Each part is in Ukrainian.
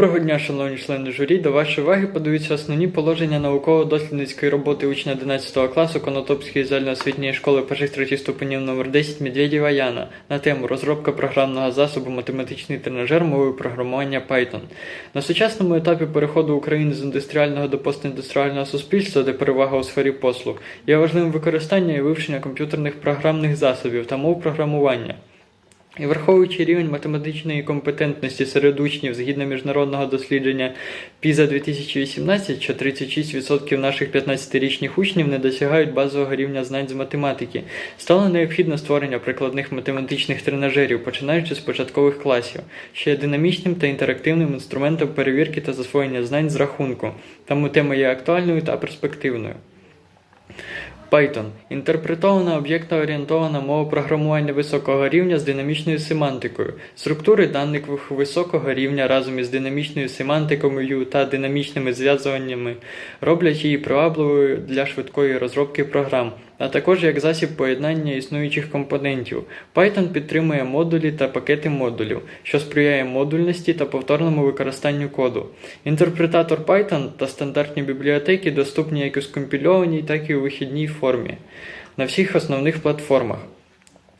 Доброго дня, шановні члени журі. До вашої уваги подаються основні положення науково-дослідницької роботи учня 11 класу Конотопської загальноосвітньої школи перших третіх ступенів номер 10 Медведєва Яна на тему розробка програмного засобу математичний тренажер мовою програмування Python. На сучасному етапі переходу України з індустріального до постіндустріального суспільства, де перевага у сфері послуг, є важливим використання і вивчення комп'ютерних програмних засобів та мов програмування. І враховуючи рівень математичної компетентності серед учнів згідно міжнародного дослідження PISA 2018, що 36% наших 15-річних учнів не досягають базового рівня знань з математики, стало необхідно створення прикладних математичних тренажерів, починаючи з початкових класів, що є динамічним та інтерактивним інструментом перевірки та засвоєння знань з рахунку, тому тема є актуальною та перспективною. Python інтерпретована об'єктно-орієнтована мова програмування високого рівня з динамічною семантикою. Структури даних високого рівня разом із динамічною семантикою та динамічними зв'язуваннями роблять її привабливою для швидкої розробки програм, а також як засіб поєднання існуючих компонентів. Python підтримує модулі та пакети модулів, що сприяє модульності та повторному використанню коду. Інтерпретатор Python та стандартні бібліотеки доступні як у скомпільованій, так і у вихідній формі на всіх основних платформах.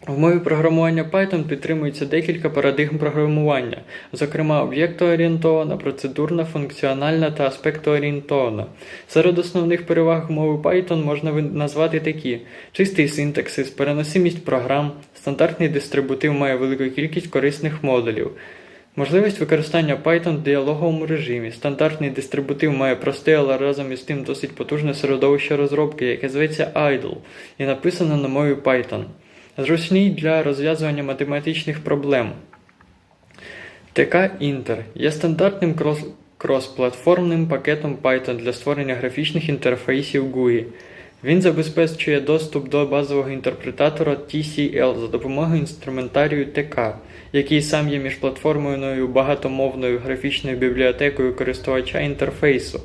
В мові програмування Python підтримується декілька парадигм програмування, зокрема об'єктоорієнтована, процедурна, функціональна та аспектоорієнтована. Серед основних переваг мови Python можна назвати такі: чистий синтаксис, переносимість програм, стандартний дистрибутив має велику кількість корисних модулів. Можливість використання Python в діалоговому режимі. Стандартний дистрибутив має просте, але разом із тим досить потужне середовище розробки, яке зветься IDLE і написано на мові Python. Зручний для розв'язування математичних проблем. ТК Інтер є стандартним крос- крос-платформним пакетом Python для створення графічних інтерфейсів GUI. Він забезпечує доступ до базового інтерпретатора TCL за допомогою інструментарію ТК, який сам є міжплатформеною багатомовною графічною бібліотекою користувача інтерфейсу.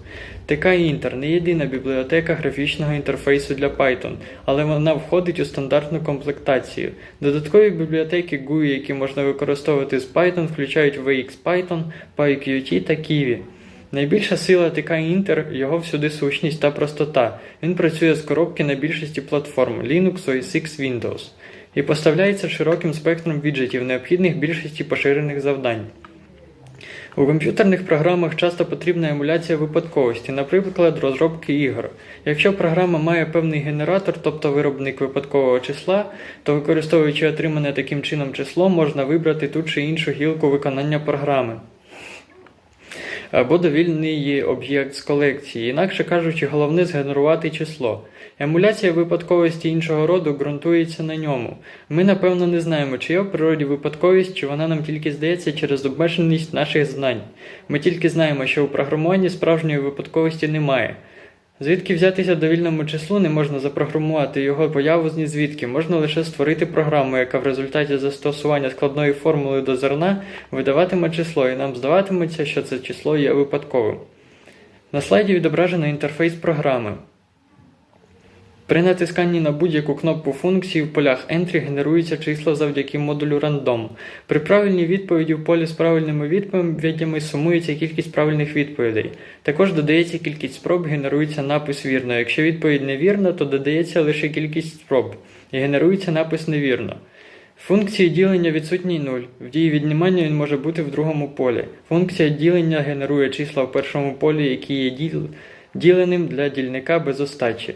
ТК Inter не єдина бібліотека графічного інтерфейсу для Python, але вона входить у стандартну комплектацію. Додаткові бібліотеки GUI, які можна використовувати з Python, включають VXPython, PyQt та Kiwi. Найбільша сила ТК Inter – його всюди сущність та простота. Він працює з коробки на більшості платформ Linux, OS X, Windows і поставляється широким спектром віджитів, необхідних більшості поширених завдань. У комп'ютерних програмах часто потрібна емуляція випадковості, наприклад, розробки ігор. Якщо програма має певний генератор, тобто виробник випадкового числа, то використовуючи отримане таким чином число, можна вибрати ту чи іншу гілку виконання програми або довільний об'єкт з колекції, інакше кажучи, головне згенерувати число. Емуляція випадковості іншого роду ґрунтується на ньому. Ми, напевно, не знаємо, чи є в природі випадковість, чи вона нам тільки здається через обмеженість наших знань. Ми тільки знаємо, що у програмуванні справжньої випадковості немає. Звідки взятися довільному числу не можна запрограмувати його появу з звідки, можна лише створити програму, яка в результаті застосування складної формули до зерна видаватиме число, і нам здаватиметься, що це число є випадковим. На слайді відображено інтерфейс програми. При натисканні на будь-яку кнопку функції в полях Entry генеруються числа завдяки модулю Random. При правильній відповіді в полі з правильними відповідями сумується кількість правильних відповідей. Також додається кількість спроб, генерується напис вірно. Якщо відповідь невірна, то додається лише кількість спроб і генерується напис невірно. Функції ділення відсутній 0. В дії віднімання він може бути в другому полі. Функція ділення генерує числа в першому полі, які є діл- діленим для дільника без остачі.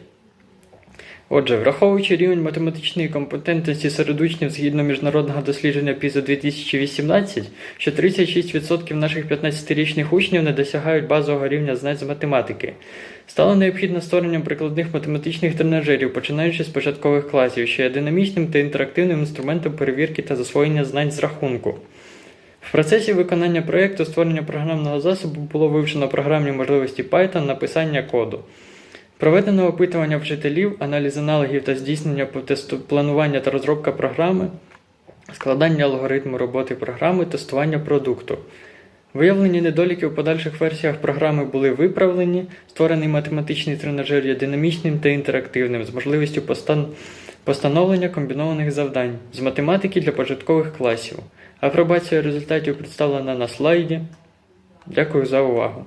Отже, враховуючи рівень математичної компетентності серед учнів згідно міжнародного дослідження PISA 2018, що 36% наших 15-річних учнів не досягають базового рівня знань з математики, стало необхідно створення прикладних математичних тренажерів, починаючи з початкових класів, що є динамічним та інтерактивним інструментом перевірки та засвоєння знань з рахунку. В процесі виконання проєкту створення програмного засобу було вивчено програмні можливості Python, написання коду. Проведено опитування вчителів, аналіз аналогів та здійснення тесту- планування та розробка програми, складання алгоритму роботи програми, тестування продукту. Виявлені недоліки у подальших версіях програми були виправлені. Створений математичний тренажер є динамічним та інтерактивним з можливістю постан- постановлення комбінованих завдань з математики для початкових класів. Апробація результатів представлена на слайді. Дякую за увагу.